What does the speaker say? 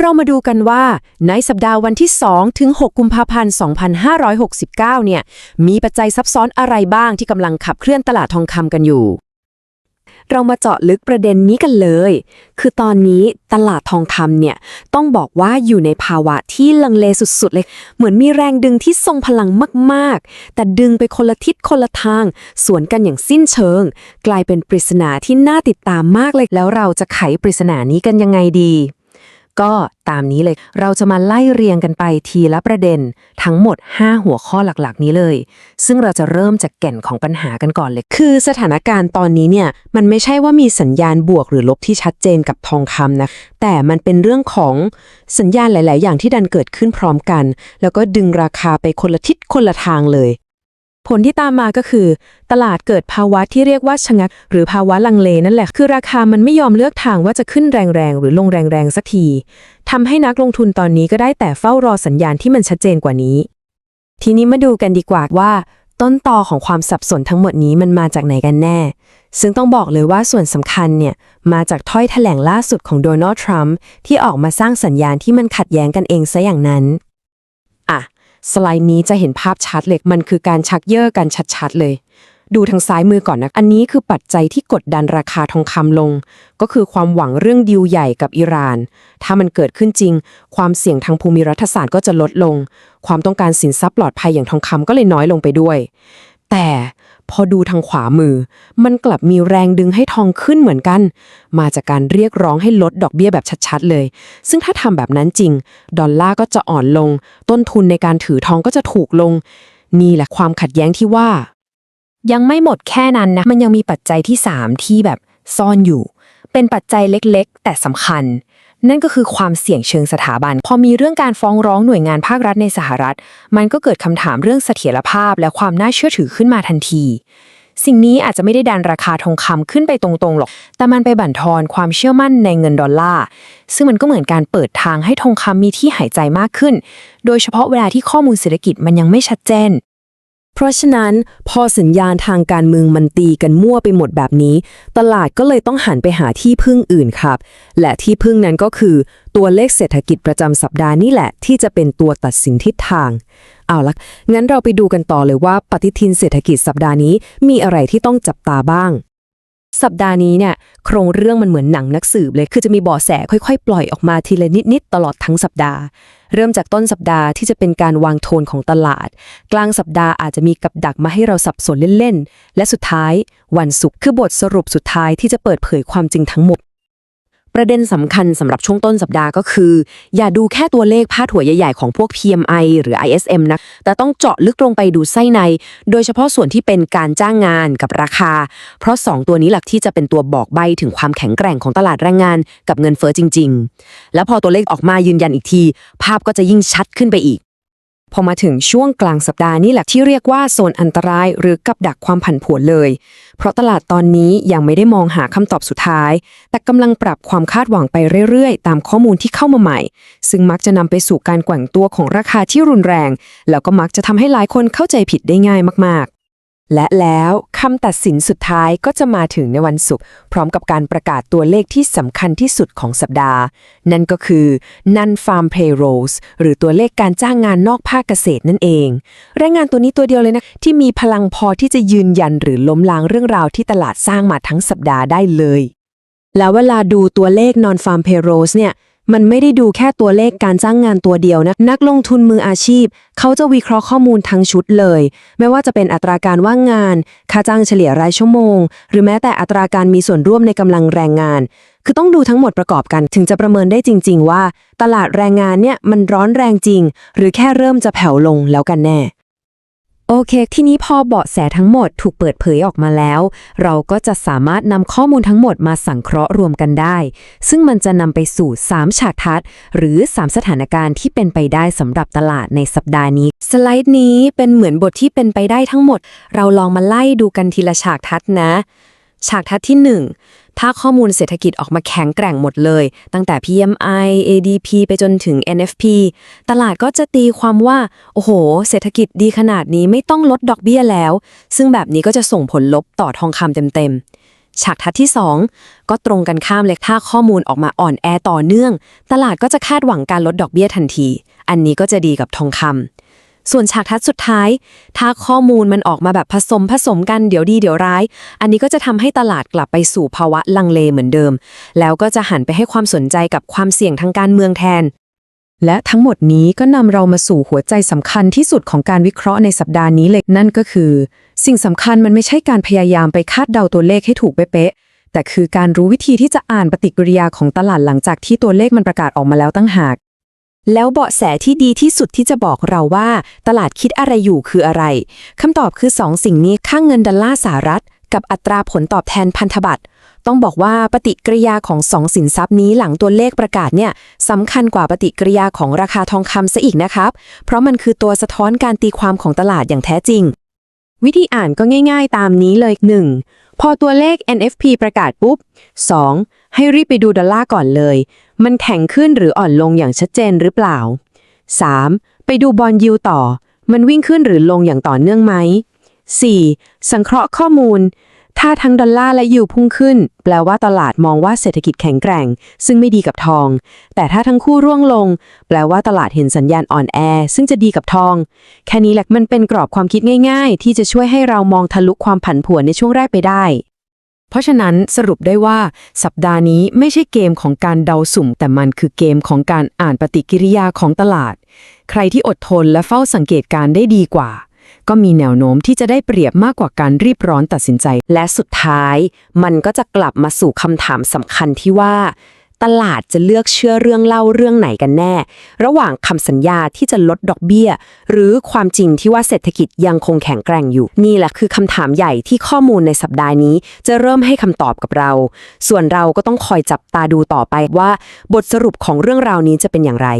เรามาดูกันว่า ในสัปดาห์วันที่ 2 ถึง 6 กุมภาพันธ์ 2569 เนี่ย มีปัจจัยซับซ้อนอะไรบ้างที่กำลังขับเคลื่อนตลาดทองคำกันอยู่ เรามาเจาะลึกประเด็นนี้กันเลย คือตอนนี้ตลาดทองคำเนี่ย ต้องบอกว่าอยู่ในภาวะที่ลังเลสุดๆเลย เหมือนมีแรงดึงที่ทรงพลังมากๆ แต่ดึงไปคนละทิศคนละทาง สวนกันอย่างสิ้นเชิง กลายเป็นปริศนาที่น่าติดตามมากเลย แล้วเราจะไขปริศนานี้กันยังไงดี ก็ตามนี้เลย เราจะมาไล่เรียงกันไปทีละประเด็น ทั้งหมด 5 หัวข้อหลักๆ นี้เลย ซึ่งเราจะเริ่มจากแก่นของปัญหากันก่อนเลย คือสถานการณ์ตอนนี้เนี่ยมันไม่ใช่ว่ามีสัญญาณบวกหรือลบที่ชัดเจนกับทองคำนะ แต่มันเป็นเรื่องของสัญญาณหลาย ๆ อย่างที่ดันเกิดขึ้นพร้อมกัน แล้วก็ดึงราคาไปคนละทิศคนละทางเลย ผลที่ตามมาก็คือ ตลาดเกิดภาวะที่เรียกว่าชะงัก หรือภาวะลังเลนั่นแหละ คือราคามันไม่ยอมเลือกทางว่าจะขึ้นแรงๆ หรือลงแรงๆ สักทีทำให้นักลงทุนตอนนี้ก็ได้แต่เฝ้ารอสัญญาณที่มันชัดเจนกว่านี้ ทีนี้มาดูกันดีกว่าว่า ต้นตอของความสับสนทั้งหมดนี้มันมาจากไหนกันแน่ ซึ่งต้องบอกเลยว่าส่วนสำคัญเนี่ยมาจากถ้อยแถลงล่าสุดของโดนัลด์ทรัมป์ที่ออกมาสร้างสัญญาณที่มันขัดแย้งกันเองซะอย่างนั้น สไลด์นี้จะเห็นภาพชัดเลยมันคือการชักเย่อกันชัดๆเลย ดูทางซ้ายมือก่อนนะ อันนี้คือปัจจัยที่กดดันราคาทองคำลง ก็คือความหวังเรื่องดีลใหญ่กับอิหร่าน ถ้ามันเกิดขึ้นจริง ความเสี่ยงทางภูมิรัฐศาสตร์ก็จะลดลง ความต้องการสินทรัพย์ปลอดภัยอย่างทองคำก็เลยน้อยลงไปด้วย แต่ อดูทางขวามือ มันกลับมีแรงดึงให้ทองขึ้นเหมือนกัน มาจากการเรียกร้องให้ลดดอกเบี้ยแบบชัดๆเลย ซึ่งถ้าทำแบบนั้นจริง ดอลลาร์ก็จะอ่อนลง ต้นทุนในการถือทองก็จะถูกลง นี่แหละความขัดแย้งที่ว่า ยังไม่หมดแค่นั้นนะ มันยังมีปัจจัยที่ 3 ที่แบบซ่อนอยู่ เป็นปัจจัยเล็กๆ แต่สำคัญ นั่นก็คือความเสี่ยงเชิงสถาบัน พอมีเรื่องการฟ้องร้องหน่วยงานภาครัฐในสหรัฐ มันก็เกิดคำถามเรื่องเสถียรภาพและความน่าเชื่อถือขึ้นมาทันที สิ่งนี้อาจจะไม่ได้ดันราคาทองคำขึ้นไปตรงๆหรอก แต่มันไปบั่นทอนความเชื่อมั่นในเงินดอลลาร์ ซึ่งมันก็เหมือนการเปิดทางให้ทองคำมีที่หายใจมากขึ้น โดยเฉพาะเวลาที่ข้อมูลเศรษฐกิจมันยังไม่ชัดเจน เพราะฉะนั้นพอสัญญาณทางการเมืองมันตีกันมั่วไปหมดแบบนี้ ตลาดก็เลยต้องหันไปหาที่พึ่งอื่นครับ และที่พึ่งนั้นก็คือ ตัวเลขเศรษฐกิจประจำสัปดาห์นี่แหละ ที่จะเป็นตัวตัดสินทิศทาง เอาละงั้นเราไปดูกันต่อเลยว่าปฏิทินเศรษฐกิจสัปดาห์นี้มีอะไรที่ต้องจับตาบ้าง สัปดาห์นี้เนี่ยโครงเรื่องมันเหมือนหนังนักสืบเลย คือจะมีเบาะแสค่อยๆ ปล่อยออกมาทีละนิดๆตลอดทั้งสัปดาห์ เริ่มจากต้นสัปดาห์ที่จะเป็นการวางโทนของตลาด กลางสัปดาห์อาจจะมีกับดักมาให้เราสับสนเล่นๆ และสุดท้าย วันศุกร์คือบทสรุปสุดท้ายที่จะเปิดเผยความจริงทั้งหมด ประเด็นสำคัญสำหรับช่วงต้นสัปดาห์ก็คือ อย่าดูแค่ตัวเลขพาดหัวใหญ่ๆ ของพวก PMI หรือ ISM นะ แต่ต้องเจาะลึกลงไปดูไส้ใน โดยเฉพาะส่วนที่เป็นการจ้างงานกับราคา เพราะ 2 ตัวนี้หลักที่จะเป็นตัวบอกใบถึงความแข็งแกร่งของตลาดแรงงานกับเงินเฟ้อจริง ๆ แล้วพอตัวเลขออกมายืนยันอีกที ภาพก็จะยิ่งชัดขึ้นไปอีก พอมาถึงช่วงกลางสัปดาห์นี่แหละที่เรียกว่าโซนอันตรายหรือกับดักความผันผวนเลย เพราะตลาดตอนนี้ยังไม่ได้มองหาคำตอบสุดท้าย แต่กำลังปรับความคาดหวังไปเรื่อยๆ ตามข้อมูลที่เข้ามาใหม่ ซึ่งมักจะนำไปสู่การแกว่งตัวของราคาที่รุนแรง แล้วก็มักจะทำให้หลายคนเข้าใจผิดได้ง่ายมาก และแล้วคำตัดสินสุดท้ายก็จะมาถึงในวันศุกร์พร้อมกับการประกาศตัวเลขที่สำคัญที่สุดของสัปดาห์ นั่นก็คือ non-farm payrolls หรือตัวเลขการจ้างงานนอกภาคเกษตรนั่นเองแรงงานตัวนี้ตัวเดียวเลยนะ ที่มีพลังพอที่จะยืนยันหรือล้มล้างเรื่องราวที่ตลาดสร้างมาทั้งสัปดาห์ได้เลย แล้วเวลาดูตัวเลข non-farm payrolls เนี่ย มันไม่ได้ดูแค่ตัวเลขการจ้างงานตัวเดียวนะ นักลงทุนมืออาชีพ เขาจะวิเคราะห์ข้อมูลทั้งชุดเลย ไม่ว่าจะเป็นอัตราการว่างงาน ค่าจ้างเฉลี่ยรายชั่วโมง หรือแม้แต่อัตราการมีส่วนร่วมในกำลังแรงงาน คือต้องดูทั้งหมดประกอบกัน ถึงจะประเมินได้จริง ๆ ว่า ตลาดแรงงานเนี่ยมันร้อนแรงจริง หรือแค่เริ่มจะแผ่วลงแล้วกันแน่ โอเค ทีนี้พอเบาะแสทั้งหมดถูกเปิดเผยออกมาแล้ว เราก็จะสามารถนำข้อมูลทั้งหมดมาสังเคราะห์รวมกันได้ ซึ่งมันจะนำไปสู่ 3 ฉากทัศน์ หรือ 3 สถานการณ์ที่เป็นไปได้สำหรับตลาดในสัปดาห์นี้ สไลด์นี้เป็นเหมือนบทที่เป็นไปได้ทั้งหมด เราลองมาไล่ดูกันทีละฉากทัศน์นะ ฉากทัศน์ที่ 1 ถ้าข้อมูลเศรษฐกิจออกมาแข็งแกร่งหมดเลย ตั้งแต่ PMI ADP ไปจนถึง NFP ตลาดก็จะตีความว่า โอ้โห เศรษฐกิจดีขนาดนี้ไม่ต้องลดดอกเบี้ยแล้ว ซึ่งแบบนี้ก็จะส่งผลลบต่อทองคำเต็มๆฉากทัดที่ 2 ก็ตรงกันข้ามเลยถ้าข้อมูลออกมาอ่อนแอต่อเนื่อง ตลาดก็จะคาดหวังการลดดอกเบี้ยทันที อันนี้ก็จะดีกับทองคำ ส่วนฉากทัดสุดท้าย ถ้าข้อมูลมันออกมาแบบผสมผสมกันเดี๋ยวดีเดี๋ยวร้าย อันนี้ก็จะทำให้ตลาดกลับไปสู่ภาวะลังเลเหมือนเดิม แล้วก็จะหันไปให้ความสนใจกับความเสี่ยงทางการเมืองแทน และทั้งหมดนี้ก็นำเรามาสู่หัวใจสำคัญที่สุดของการวิเคราะห์ในสัปดาห์นี้เลยนั่นก็คือ สิ่งสำคัญมันไม่ใช่การพยายามไปคาดเดาตัวเลขให้ถูกเป๊ะแต่คือการรู้วิธีที่จะอ่านปฏิกิริยาของตลาดหลังจากที่ตัวเลขมันประกาศออกมาแล้วตั้งหาก แล้วเบาะแสที่ดีที่สุดที่จะบอกเราว่า ตลาดคิดอะไรอยู่คืออะไรคำตอบคือ2สิ่งนี้ค่างเงินดอลลาร์สหรัฐ กับอัตราผลตอบแทนพันธบัตรต้องบอกว่าปฏิกิริยาของสองสินทรัพย์นี้หลังตัวเลขประกาศเนี่ยสำคัญกว่าปฏิกิริยาของราคาทองคำซะอีกนะครับ เพราะมันคือตัวสะท้อนการตีความของตลาดอย่างแท้จริง วิธีอ่านก็ง่าย ๆ ตามนี้เลย 1. พอตัวเลข NFP ประกาศปุ๊บ 2. ให้รีบไปดูดอลลาร์ก่อนเลย มันแข็งขึ้นหรืออ่อนลงอย่างชัดเจนหรือเปล่า 3. ไปดูบอลยูต่อ มันวิ่งขึ้นหรือลงอย่างต่อเนื่องไหม 4. สังเคราะห์ข้อมูล ถ้าทั้งดอลลาร์และยูพุ่งขึ้น แปลว่าตลาดมองว่าเศรษฐกิจแข็งแกร่ง ซึ่งไม่ดีกับทอง แต่ถ้าทั้งคู่ร่วงลง แปลว่าตลาดเห็นสัญญาณอ่อนแอ ซึ่งจะดีกับทอง แค่นี้แหละมันเป็นกรอบความคิดง่าย ๆ ที่จะช่วยให้เรามองทะลุความผันผวนในช่วงแรกไปได้ เพราะฉะนั้นสรุปได้ว่า สัปดาห์นี้ไม่ใช่เกมของการเดาสุ่ม แต่มันคือเกมของการอ่านปฏิกิริยาของตลาด ใครที่อดทนและเฝ้าสังเกตการได้ดีกว่า ก็มีแนวโน้มที่จะได้เปรียบมากกว่าการรีบร้อนตัดสินใจ และสุดท้าย มันก็จะกลับมาสู่คำถามสำคัญที่ว่า ตลาดจะเลือกเชื่อเรื่องเล่าเรื่องไหนกันแน่ ระหว่างคำสัญญาที่จะลดดอกเบี้ย หรือความจริงที่ว่าเศรษฐกิจยังคงแข็งแกร่งอยู่ นี่แหละคือคำถามใหญ่ที่ข้อมูลในสัปดาห์นี้ จะเริ่มให้คำตอบกับเรา ส่วนเราก็ต้องคอยจับตาดูต่อไปว่า บทสรุปของเรื่องราวนี้จะเป็นอย่างไร